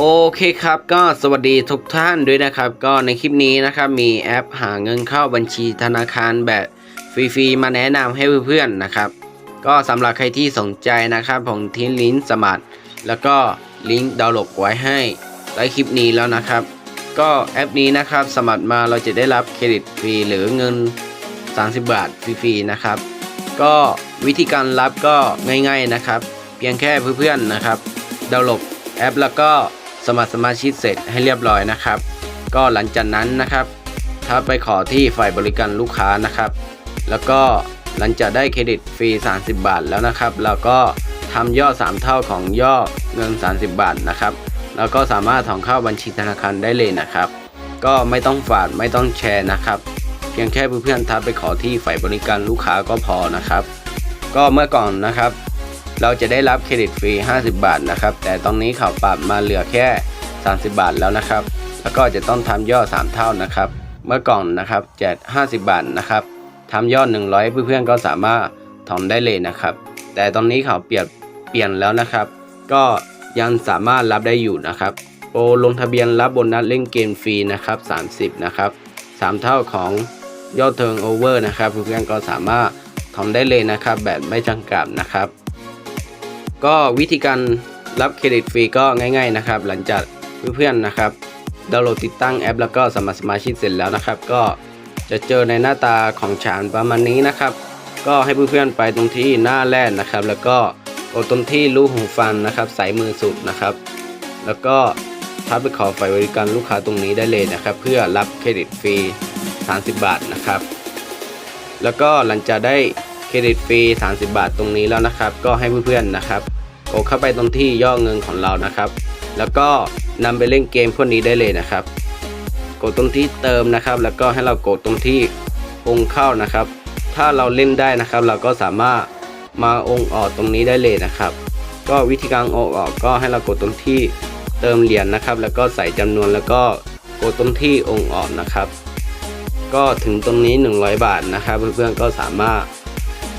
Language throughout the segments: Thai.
โอเคครับก็สวัสดีทุกท่านด้วยนะครับ ก็ในคลิปนี้นะครับมีแอปหาเงินเข้าบัญชีธนาคารแบบฟรีๆมาแนะนำให้เพื่อนๆนะครับ ก็สำหรับใครที่สนใจนะครับผมทิ้งลิงก์สมัคร แล้วก็ลิงก์ดาวน์โหลดไว้ให้ใต้คลิปนี้แล้วนะครับ ก็แอปนี้นะครับสมัครมาเราจะได้รับเครดิตฟรีหรือเงิน 30 บาทฟรีๆนะครับ ก็วิธีการรับก็ง่าย ๆนะครับ เพียงแค่เพื่อนๆนะครับดาวน์โหลดแอปแล้วก็ สมัครสมาชิกเสร็จให้เรียบร้อยนะครับ ก็หลังจากนั้นนะครับ ถ้าไปขอที่ฝ่ายบริการลูกค้านะครับ แล้วก็หลังจากได้เครดิตฟรี 30 บาทแล้วนะครับ เราก็ทำยอด 3 เท่าของยอดเงิน 30 บาทนะครับ แล้วก็สามารถถอนเข้าบัญชีธนาคารได้เลยนะครับ ก็ไม่ต้องฝากไม่ต้องแชร์นะครับ เพียงแค่เพื่อนๆทักไปขอที่ฝ่ายบริการลูกค้าก็พอนะครับ ก็เมื่อก่อนนะครับ เราจะได้รับเครดิตฟรี 50 บาทนะครับ แต่ตอนนี้เขาปรับมาเหลือแค่ 30 บาทแล้วนะครับ แล้วก็จะต้องทำยอด 3 เท่านะครับ เมื่อก่อนนะครับแจก50 บาทนะครับทำยอด 100 เพื่อนๆก็สามารถถอนได้เลยนะครับ แต่ตอนนี้เขาเปลี่ยนเปลี่ยนแล้วนะครับ ก็ยังสามารถรับได้อยู่นะครับ โปรลงทะเบียนรับโบนัสเล่นเกมฟรีนะครับ 30 นะครับ 3 เท่าของยอดเทิงโอเวอร์นะครับเพื่อนๆก็สามารถถอนได้เลยนะครับ แบบไม่จำกัดนะครับ ก็วิธีการรับเครดิตฟรีก็ง่าย ๆนะครับ หลังจากเพื่อนๆนะครับดาวน์โหลดติดตั้งแอป แล้วก็สมัครสมาชิกเสร็จแล้วนะครับ ก็จะเจอในหน้าตาของฉานประมาณนี้นะครับ ก็ให้เพื่อนๆไปตรงที่หน้าแรกนะครับ แล้วก็กดตรงที่รูหูฟังนะครับสายมือสุดนะครับ แล้วก็ทับไปขอฝ่ายบริการลูกค้าตรงนี้ได้เลยนะครับ เพื่อรับเครดิตฟรี 30 บาทนะครับ แล้วก็หลังจากได้ เครดิตฟรี 30 บาทตรงนี้แล้วนะครับ ก็ให้เพื่อนๆนะครับกดเข้าไปตรงที่ย่อเงินของเรานะครับ แล้วก็นำไปเล่นเกมพวกนี้ได้เลยนะครับ กดตรงที่เติมนะครับ แล้วก็ให้เรากดตรงที่องเข้านะครับ ถ้าเราเล่นได้นะครับ เราก็สามารถมาองออกตรงนี้ได้เลยนะครับ ก็วิธีการองออกก็ให้เรากดตรงที่เติมเหรียญนะครับ แล้วก็ใส่จำนวนแล้วก็กดตรงที่องออกนะครับ ก็ถึงตรงนี้ 100 บาทนะครับ เพื่อนๆก็สามารถ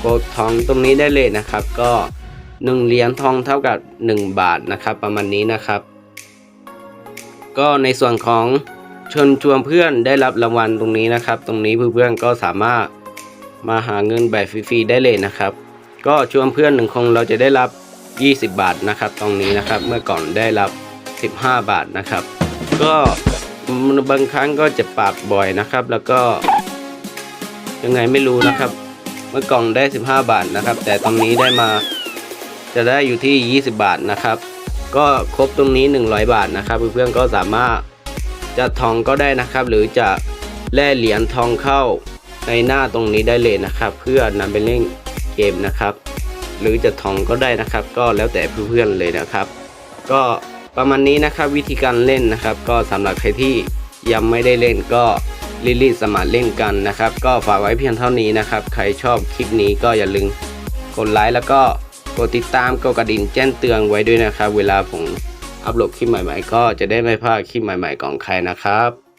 กดทองตรงนี้ได้เลยนะครับ ก็1เหรียญทองเท่ากับ 1 บาทนะครับ ประมาณนี้นะครับ ก็ในส่วนของชิญชวนเพื่อนได้รับรางวัลตรงนี้นะครับ ตรงนี้เพื่อนๆก็สามารถมาหาเงินแบบฟรีๆได้เลยนะครับ ก็ชวนเพื่อนหนึ่งคนเราจะได้รับ 20 บาทนะครับ ตรงนี้นะครับเมื่อก่อนได้รับ 15 บาทนะครับ ก็บางครั้งก็จะปรับบ่อยนะครับ แล้วก็ยังไงไม่รู้นะครับ เมื่อก่อนได้ 15 บาทนะครับ แต่ตรงนี้ได้มาจะได้อยู่ที่ 20 บาทนะครับ ก็ครบตรงนี้ 100 บาทนะครับ เพื่อนๆก็สามารถจะทองก็ได้นะครับ หรือจะแล่เหรียญทองเข้าในหน้าตรงนี้ได้เลยนะครับ เพื่อนำไปเล่นเกมนะครับ หรือจะทองก็ได้นะครับ ก็แล้วแต่เพื่อนๆเลยนะครับ ก็ประมาณนี้นะครับวิธีการเล่นนะครับ ก็สำหรับใครที่ยังไม่ได้เล่นก็ ลิลี่สมัครเล่นกันนะครับ ก็ฝากไว้เพียงเท่านี้นะครับ ใครชอบคลิปนี้ก็อย่าลืมกดไลค์แล้วก็กดติดตามกดกระดิ่งแจ้งเตือนไว้ด้วยนะครับ เวลาผมอัปโหลดคลิปใหม่ๆ ก็จะได้ไม่พลาดคลิปใหม่ ๆ ของใครนะครับ